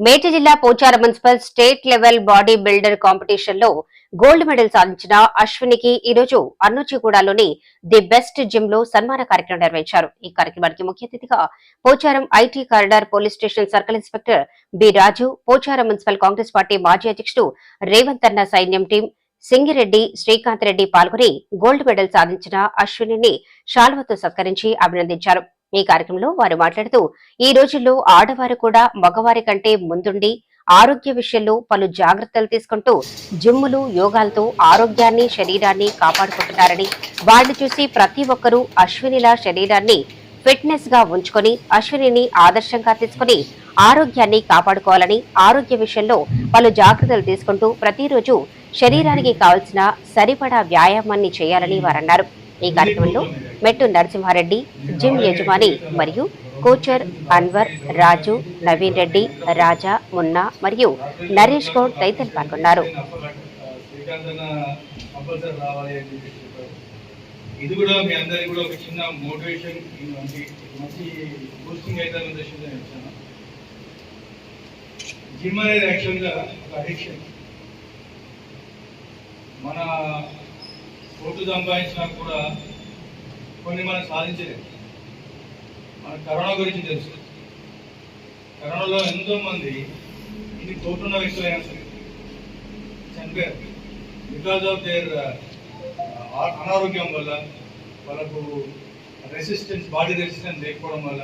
మేటి జిల్లా Pochara municipal state level body builder కాంపిటీషన్లో గోల్డ్ మెడల్ సాధించిన అశ్వినికి ఈ రోజు అన్నుచిగూడలోని ది బెస్ట్ జిమ్లో సన్మాన కార్యక్రమం నిర్వహించారు. ఈ కార్యక్రమానికి ముఖ్య అతిథిగా Pocharam IT corridor police station circle inspector B Raju Pocharam municipal Congress party మాజీ అధ్యక్షుడు రేవంత్ అన్న సైన్యం టీం సింగిరెడ్డి శ్రీకాంత్ రెడ్డి పాల్గొని గోల్డ్ మెడల్ సాధించిన అశ్విని శాల్వతో సత్కరించి అభినందించారు. ఈ కార్యక్రమంలో వారు మాట్లాడుతూ ఈ రోజుల్లో ఆడవారు కూడా మగవారి కంటే ముందుండి ఆరోగ్య విషయంలో పలు జాగ్రత్తలు తీసుకుంటూ జిమ్ములు యోగాలతో ఆరోగ్యాన్ని శరీరాన్ని కాపాడుకుంటున్నారని వారిని చూసి ప్రతి ఒక్కరూ అశ్వినిలా శరీరాన్ని ఫిట్నెస్గా ఉంచుకొని అశ్వినిని ఆదర్శంగా తీసుకుని ఆరోగ్యాన్ని కాపాడుకోవాలని ఆరోగ్య విషయంలో పలు జాగ్రత్తలు తీసుకుంటూ ప్రతిరోజు శరీరానికి కావలసిన సరిపడా వ్యాయామాన్ని చేయాలని వారన్నారు. ఈ కార్యక్రమంలో మెట్టు నరసింహారెడ్డి జిమ్ యజమాని మరియు కోచర్ అన్వర్ రాజు నవీన్ రెడ్డి రాజా మున్నా మరియు నరేష్ గౌడ్ తదితరులు పాల్గొన్నారు. ఇది కూడా మీ అందరికి కూడా ఒక చిన్న మోటివేషన్ మంచి మంచి బూస్టింగ్ అయితే ఉద్దేశంతో నేను వచ్చాను జిమ్ అనేది యాక్చువల్గా ఒక అడిక్షన్ మన ఓటు సంపాదించినా కూడా కొన్ని మనం సాధించలేదు మన కరోనా గురించి తెలుసు. కరోనాలో ఎంతో మంది ఇది తోటున్న వ్యక్తులైనా సరే చనిపోయారు. బికాజ్ ఆఫ్ దేర్ అనారోగ్యం వల్ల వాళ్ళకు రెసిస్టెన్స్ బాడీ రెసిస్టెన్స్ లేకపోవడం వల్ల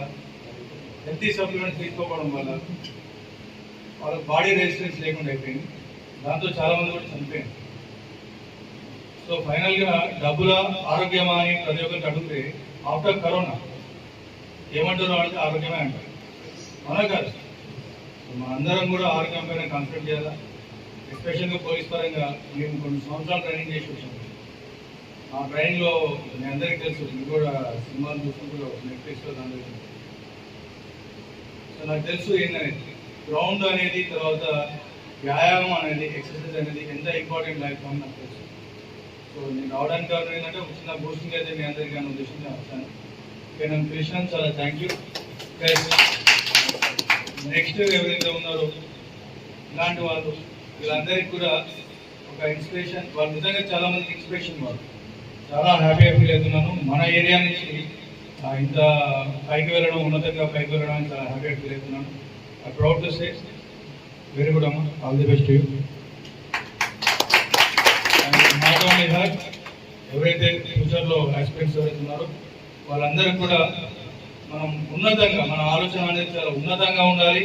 హెల్తీ సప్లిమెంట్స్ తీసుకోవడం వల్ల వాళ్ళ బాడీ రెసిస్టెన్స్ లేకుండా అయిపోయింది. దాంతో చాలామంది కూడా చనిపోయింది సో ఫైనల్గా డబ్బుల ఆరోగ్యమా అని ప్రతి ఒక్కరికి అడిగితే ఆఫ్టర్ కరోనా ఏమంటారు అంటే ఆరోగ్యమే అంటారు అలా కాదు? మనందరం కూడా ఆరోగ్యం పైన కాన్సన్ట్రేట్ చేయాలా? ఎస్పెషల్గా పోలీస్ పరంగా మేము కొన్ని సంవత్సరాలు ట్రైనింగ్ చేసి వచ్చాము. ఆ ట్రైనింగ్లో మీ అందరికీ తెలుసు మీరు కూడా సినిమాలు చూసుకుంటూ నెట్ఫ్లిక్స్లో దాని సో నాకు తెలుసు ఏంటనేది. గ్రౌండ్ అనేది తర్వాత వ్యాయామం అనేది ఎక్సర్సైజ్ అనేది ఎంత ఇంపార్టెంట్ లైఫ్ అని నాకు తెలుసు. సో నేను రావడానికి కారణం ఏంటంటే ఒక చిన్న బూస్టింగ్ అయితే మీ అందరికీ అన్న ఉద్దేశంగా వస్తాను ఓకే నన్ను పిలిచినాను చాలా థ్యాంక్ యూ నెక్స్ట్ ఎవరైతే ఉన్నారో ఇలాంటి వాళ్ళు వీళ్ళందరికీ కూడా ఒక ఇన్స్పిరేషన్ వాళ్ళు నిజంగా చాలా మందికి ఇన్స్పిరేషన్ వాళ్ళు. చాలా హ్యాపీగా ఫీల్ అవుతున్నాను మన ఏరియా నుంచి ఇంత పైకి వెళ్ళడం ఉన్నతంగా పైకి వెళ్ళడం చాలా హ్యాపీగా ఫీల్ అవుతున్నాను I proud to say very good అమ్మ. All the best you I only ఎవరైతే ఫ్యూచర్లో ఆస్పిరెంట్స్ ఎవరైతే ఉన్నారో వాళ్ళందరూ కూడా మనం ఉన్నతంగా మన ఆలోచన అనేది చాలా ఉన్నతంగా ఉండాలి.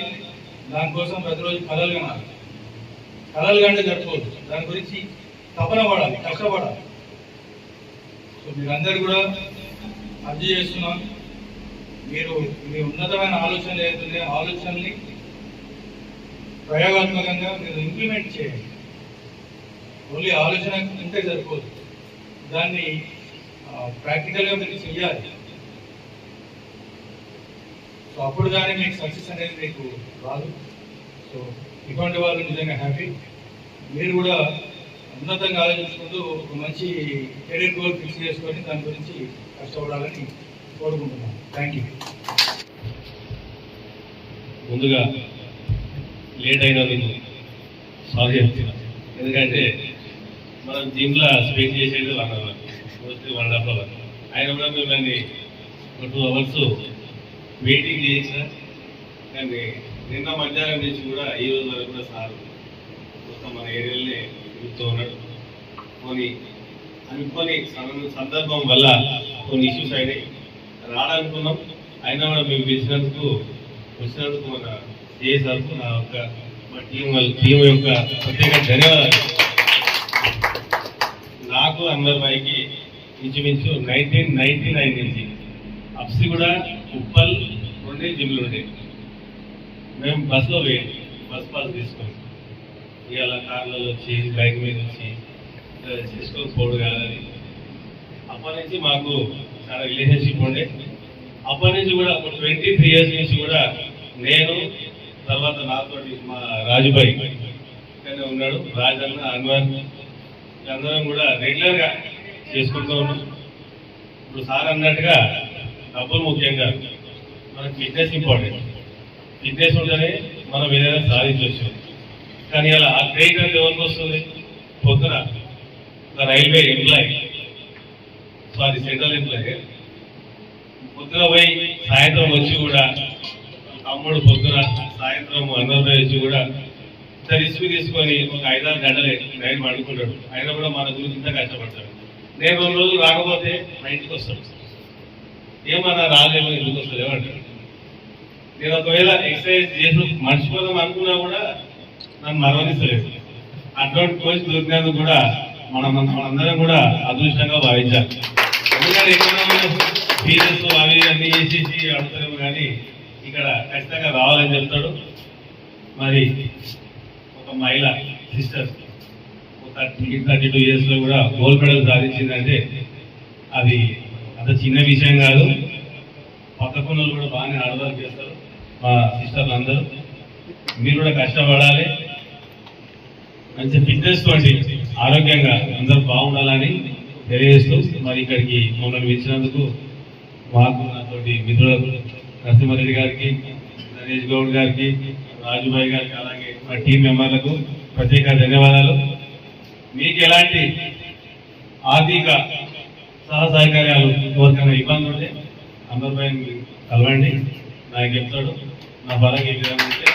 దానికోసం ప్రతిరోజు కలలు కనాలి. కలలు కంటే జరుపుకోవచ్చు దాని గురించి తపన పడాలి కష్టపడాలి. సో మీరందరూ కూడా అర్థం చేస్తున్నాం మీరు మీ ఉన్నతమైన ఆలోచనలు ఏదైతే ఆలోచనల్ని ప్రయోగాత్మకంగా మీరు ఇంప్లిమెంట్ చేయండి. ఓన్లీ ఆలోచన ఉంటే సరిపోదు. దాన్ని ప్రాక్టికల్గా మీరు చెయ్యాలి. సో అప్పుడు కానీ మీకు సక్సెస్ అనేది మీకు రాదు. సో ఇటువంటి వాళ్ళు నిజంగా హ్యాపీ. మీరు కూడా ఉన్నతంగా ఆలోచించుకుంటూ ఒక మంచి కెరీర్ గోల్ ఫిక్స్ చేసుకొని దాని గురించి కష్టపడాలని కోరుకుంటున్నాను. Thank you. ముందుగా లేట్ అయినందుకు సారీ ఎందుకంటే మనం జిమ్లో స్పెండ్ చేసేది one hour mostly one and half hour ఆయన కూడా మిమ్మల్ని ఒక టూ అవర్స్ వెయిటింగ్ చేసిన కానీ నిన్న మధ్యాహ్నం నుంచి కూడా ఈ రోజు వరకు కూడా సార్. మొత్తం మన ఏరియాలోనే తిరుగుతూ ఉన్నాడు. కొన్ని అనుకోని సందర్భం వల్ల కొన్ని ఇష్యూస్ అయినాయి. రాడనుకున్నాం అయినా కూడా మేము పిలిచినందుకు వచ్చినందుకు మన చేసేందుకు నా యొక్క మా టీం వాళ్ళ టీం యొక్క ప్రత్యేక ధన్యవాదాలు. నాకు అన్వర్ బాయ్కి ఇంచుమించు నైన్టీన్ నైన్టీ నైన్ నుంచి. అప్సి కూడా ఉప్పల్ ఉండే జిమ్లు ఉండే మేము బస్సులో పోయాం బస్ పాస్ తీసుకొని ఇవాళ కార్లలో వచ్చి బైక్ మీద వచ్చి చేసుకొని పోడు కాదని అప్పటి నుంచి మాకు చాలా రిలేషన్షిప్ ఉండే. అప్పటి నుంచి కూడా ఒక ట్వంటీ త్రీ ఇయర్స్ నుంచి కూడా నేను తర్వాత నాతోటి మా రాజుబాయి ఉన్నాడు. రాజన్న అన్వర్ అందరం కూడా రెగ్యులర్గా చేసుకుంటూ ఉన్నాం. ఇప్పుడు సార్ అన్నట్టుగా డబ్బులు ముఖ్యంగా మనకి ఫిట్నెస్ ఇంపార్టెంట్ ఫిట్నెస్ ఉంటేనే మనం ఏదైనా సాధించవచ్చు. కానీ అలా ఆ క్రెడిట్ అంటే ఎవరికి వస్తుంది? పొద్దున ఒక railway employee sorry central employee పొద్దున పోయి సాయంత్రం వచ్చి కూడా తమ్ముడు పొద్దున సాయంత్రం అందరితో వచ్చి కూడా ఇంత రిస్క్ తీసుకొని ఒక ఐదారు గంటలు నైట్ పడుకుంటాడు. ఆయన కూడా మన గురించి ఇంత కష్టపడతాడు. నేను రెండు రోజులు రాకపోతే మా ఇంటికి వస్తాడు. ఏమన్నా రాలేమో ఎందుకు వస్తుంది ఏమంటాడు? నేను ఒకవేళ ఎక్సర్సైజ్ చేసి మర్చిపోదాం అనుకున్నా కూడా నన్ను మరణిస్తలేదు అటువంటి కోచ్ దొరికినందుకు కూడా మనం మనందరం కూడా అదృష్టంగా భావించాలి. ఎందుకంటే ఎక్కడ సీరియస్ అవి అన్ని చేసేసి అడుగుతారేమో కానీ ఇక్కడ ఖచ్చితంగా రావాలని చెప్తాడు. మరి ఒక మహిళ సిస్టర్ థర్టీ థర్టీ టూ ఇయర్స్లో కూడా గోల్డ్ మెడల్ సాధించిందంటే అది అంత చిన్న విషయం కాదు. పక్కకున్న వాళ్ళు కూడా బాగానే ఆడవాళ్ళు చేస్తారు మా సిస్టర్లు అందరూ. మీరు కూడా కష్టపడాలి. మంచి ఫిట్నెస్ తోటి ఆరోగ్యంగా అందరూ బాగుండాలని తెలియజేస్తూ మరి ఇక్కడికి మమ్మల్ని పిలిచినందుకు మాకు నాతోటి మిత్రులకు నరసింహారెడ్డి గారికి నరేష్ గౌడ్ గారికి రాజుభాయ్ గారికి అలాగే మా టీం మెంబర్లకు ప్రత్యేక ధన్యవాదాలు. మీకు ఎలాంటి ఆర్థిక సహ సహకార్యాలు ఎవరికైనా ఇబ్బంది ఉంటే అందరిపై కలవండి. నాకు చెప్తాడు? నా పరంగా ఏ విధంగా ఉంటే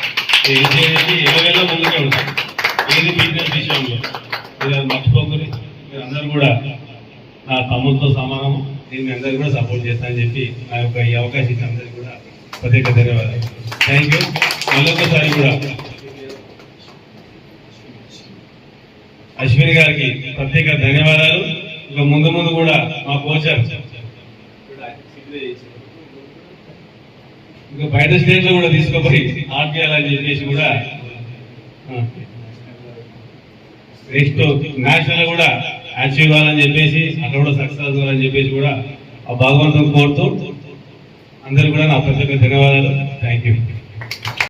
నేను ముందుకే ఉంటాను ఏది బిజినెస్ విషయంలో మీరు అది మర్చిపోకూరి మీరు అందరూ కూడా నా తమ్ముడితో సమానము. నేను అందరూ అందరికీ కూడా సపోర్ట్ చేస్తానని చెప్పి నా యొక్క ఈ అవకాశం అందరికీ కూడా ప్రత్యేక ధన్యవాదాలు. థ్యాంక్ యూ మళ్ళొకసారి కూడా అశ్విని గారికి ప్రత్యేక ధన్యవాదాలు. ఇక ముందు ముందు కూడా మా కోచర్. ఇంకా బయట స్టేట్లో కూడా తీసుకుపోయి ఆర్పియాలని చెప్పేసి కూడా నెక్స్ట్ నేషనల్ కూడా అచీవ్ కావాలని చెప్పేసి అక్కడ కూడా సక్సెస్ అవ్వాలని చెప్పేసి కూడా ఆ భగవంతుని కోరుతూ అందరు కూడా నా ప్రత్యేక ధన్యవాదాలు. Thank you.